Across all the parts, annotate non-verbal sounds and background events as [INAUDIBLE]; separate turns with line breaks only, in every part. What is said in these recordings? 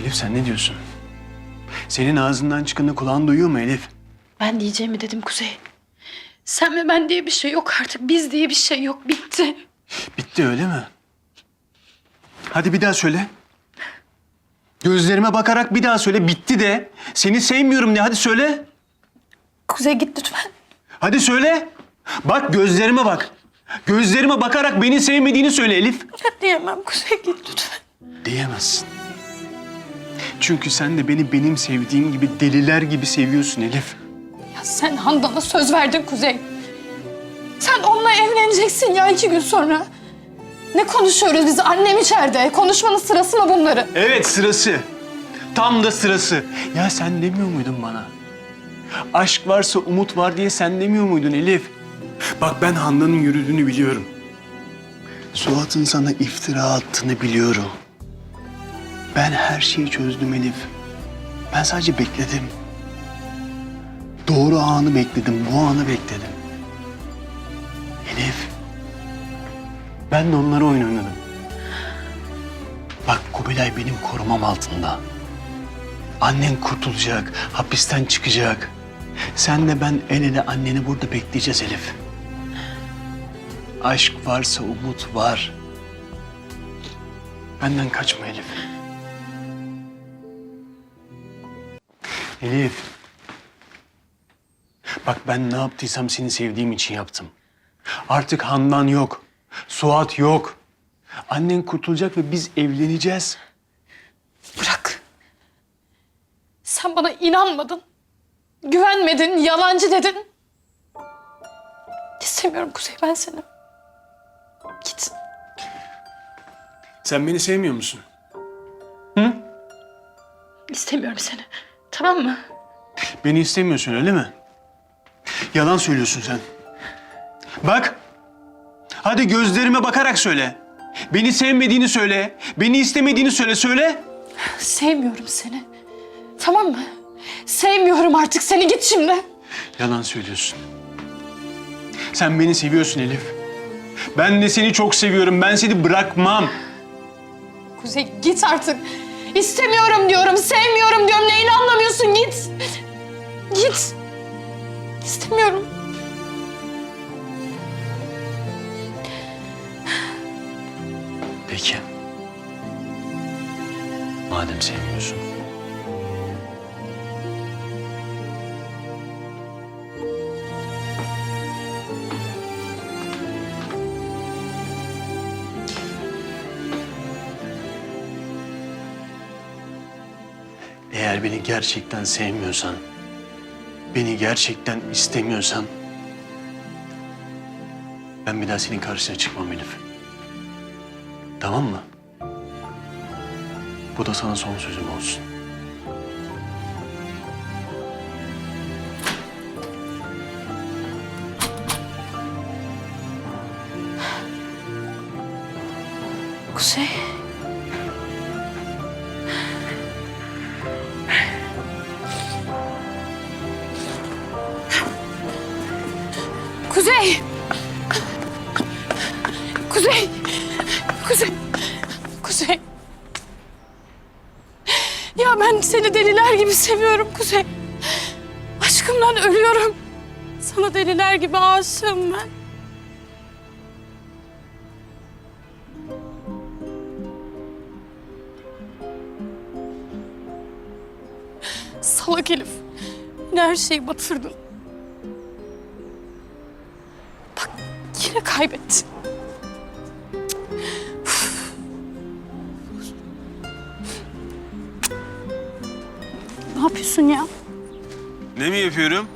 Elif sen ne diyorsun? Senin ağzından çıkanı kulağın duyuyor mu Elif?
Ben diyeceğimi dedim Kuzey. Sen ve ben diye bir şey yok artık. Biz diye bir şey yok. Bitti.
Bitti öyle mi? Hadi bir daha söyle. Gözlerime bakarak bir daha söyle. Bitti de. Seni sevmiyorum de. Hadi söyle.
Kuzey git lütfen.
Hadi söyle. Bak gözlerime bak. Gözlerime bakarak beni sevmediğini söyle Elif.
Diyemem Kuzey git lütfen.
Diyemezsin. Çünkü sen de beni benim sevdiğim gibi deliler gibi seviyorsun Elif.
Ya sen Handan'a söz verdin Kuzey. Sen onunla evleneceksin ya iki gün sonra. Ne konuşuyoruz biz annem içeride? Konuşmanın sırası mı bunları?
Evet sırası. Tam da sırası. Ya sen demiyor muydun bana? Aşk varsa umut var diye sen demiyor muydun Elif? Bak ben Handan'ın yürüdüğünü biliyorum. Suat'ın sana iftira attığını biliyorum. Ben her şeyi çözdüm Elif. Ben sadece bekledim. Doğru anı bekledim, bu anı bekledim. Elif, ben de onlara oyun oynadım. Bak Kubilay benim korumam altında. Annen kurtulacak, hapisten çıkacak. Sen de ben el ele anneni burada bekleyeceğiz Elif. Aşk varsa umut var. Benden kaçma Elif. Elif. Bak ben ne yaptıysam seni sevdiğim için yaptım. Artık Handan yok. Suat yok. Annen kurtulacak ve biz evleneceğiz.
Bırak. Sen bana inanmadın. Güvenmedin, yalancı dedin. İstemiyorum Kuzey ben seni. Git.
Sen beni sevmiyor musun?
İstemiyorum seni. Tamam mı?
Beni istemiyorsun öyle mi? Yalan söylüyorsun sen. Bak. Hadi gözlerime bakarak söyle. Beni sevmediğini söyle. Beni istemediğini söyle. Söyle.
Sevmiyorum seni. Tamam mı? Sevmiyorum artık seni git şimdi.
Yalan söylüyorsun. Sen beni seviyorsun Elif. Ben de seni çok seviyorum. Ben seni bırakmam.
Kuzey git artık. İstemiyorum diyorum, sevmiyorum diyorum. Neyini
Eğer beni gerçekten sevmiyorsan, beni gerçekten istemiyorsan, ben bir daha senin karşısına çıkmam Elif. Tamam mı? Bu da sana son sözüm olsun.
Kuzey. Kuzey. Kuzey. Kuzey. Ya ben seni deliler gibi seviyorum Kuzey. Aşkımdan ölüyorum. Sana deliler gibi aşığım ben. Salak Elif. Yine her şeyi batırdın. Bak yine kaybettin. Ne yapıyorsun ya?
Ne mi yapıyorum?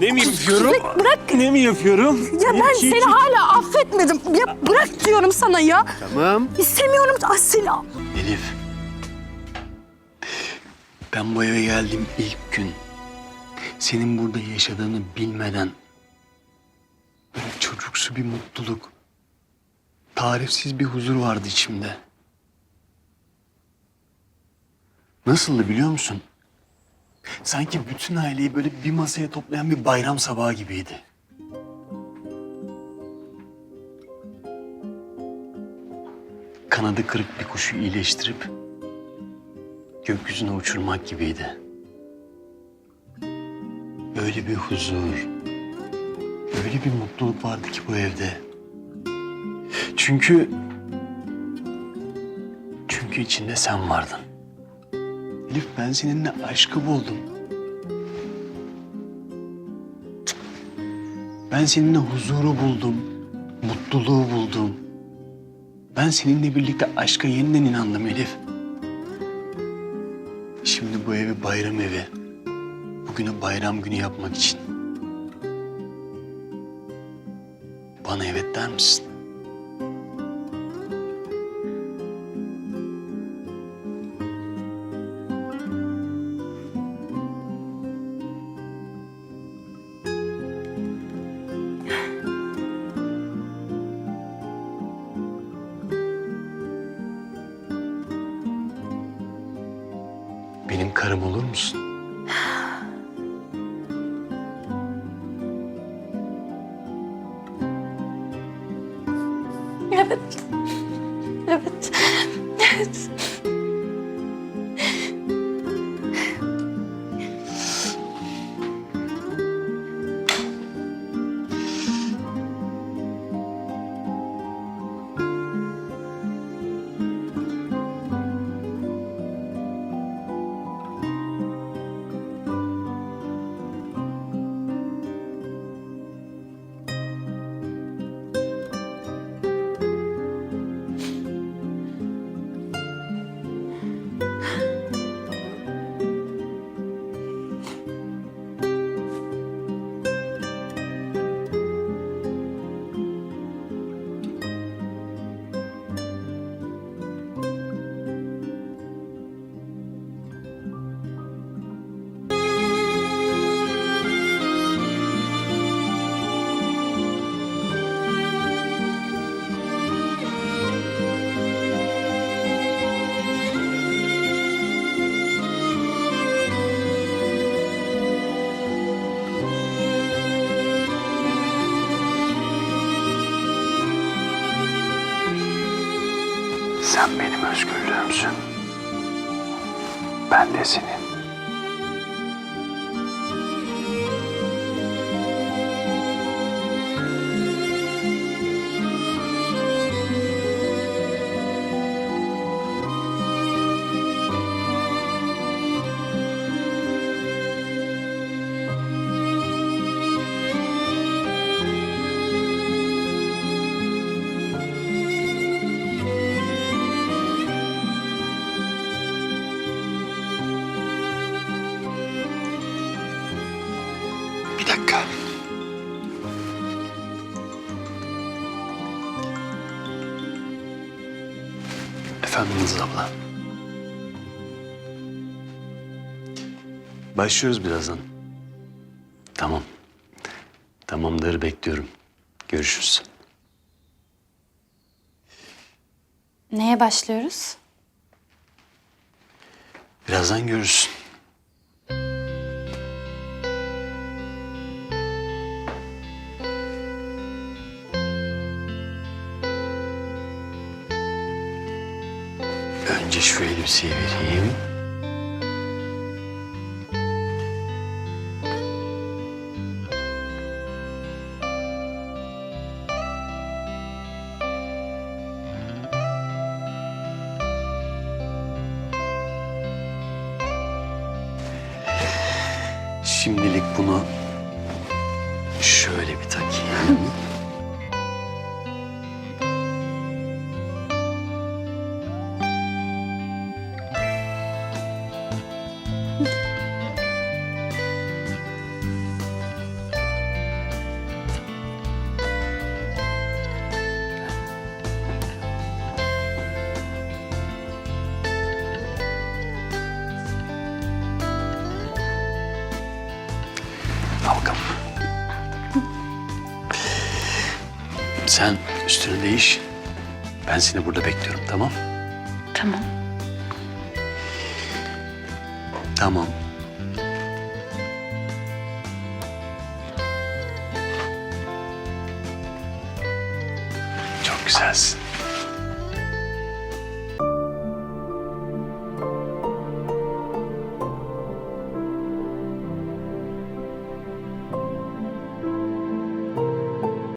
Ne mi yapıyorum?
Bırak.
Ne mi yapıyorum?
Ya ben seni hala affetmedim. Ya bırak diyorum sana ya.
Tamam.
İstemiyorum ah seni.
Elif. Ben bu eve geldiğim ilk gün senin burada yaşadığını bilmeden böyle çocuksu bir mutluluk, tarifsiz bir huzur vardı içimde. Nasıldı biliyor musun? Sanki bütün aileyi böyle bir masaya toplayan bir bayram sabahı gibiydi. Kanadı kırık bir kuşu iyileştirip gökyüzüne uçurmak gibiydi. Öyle bir huzur, öyle bir mutluluk vardı ki bu evde. Çünkü... Çünkü içinde sen vardın. Elif ben seninle aşkı buldum. Ben seninle huzuru buldum, mutluluğu buldum. Ben seninle birlikte aşka yeniden inandım Elif. Şimdi bu evi bayram evi. Bugünü bayram günü yapmak için. Bana evet der misin? Benim karım olur musun? [LAUGHS]
it. [LAUGHS] [LAUGHS]
Sen benim özgürlüğümsün. Ben de senin. Başlıyoruz birazdan. Tamam. Tamamdır bekliyorum. Görüşürüz.
Neye başlıyoruz?
Birazdan görürsün. Önce şu elbiseyi vereyim. Şimdilik bunu Sen üstünü değiş. Ben seni burada bekliyorum tamam?
Tamam.
Tamam. Çok güzelsin.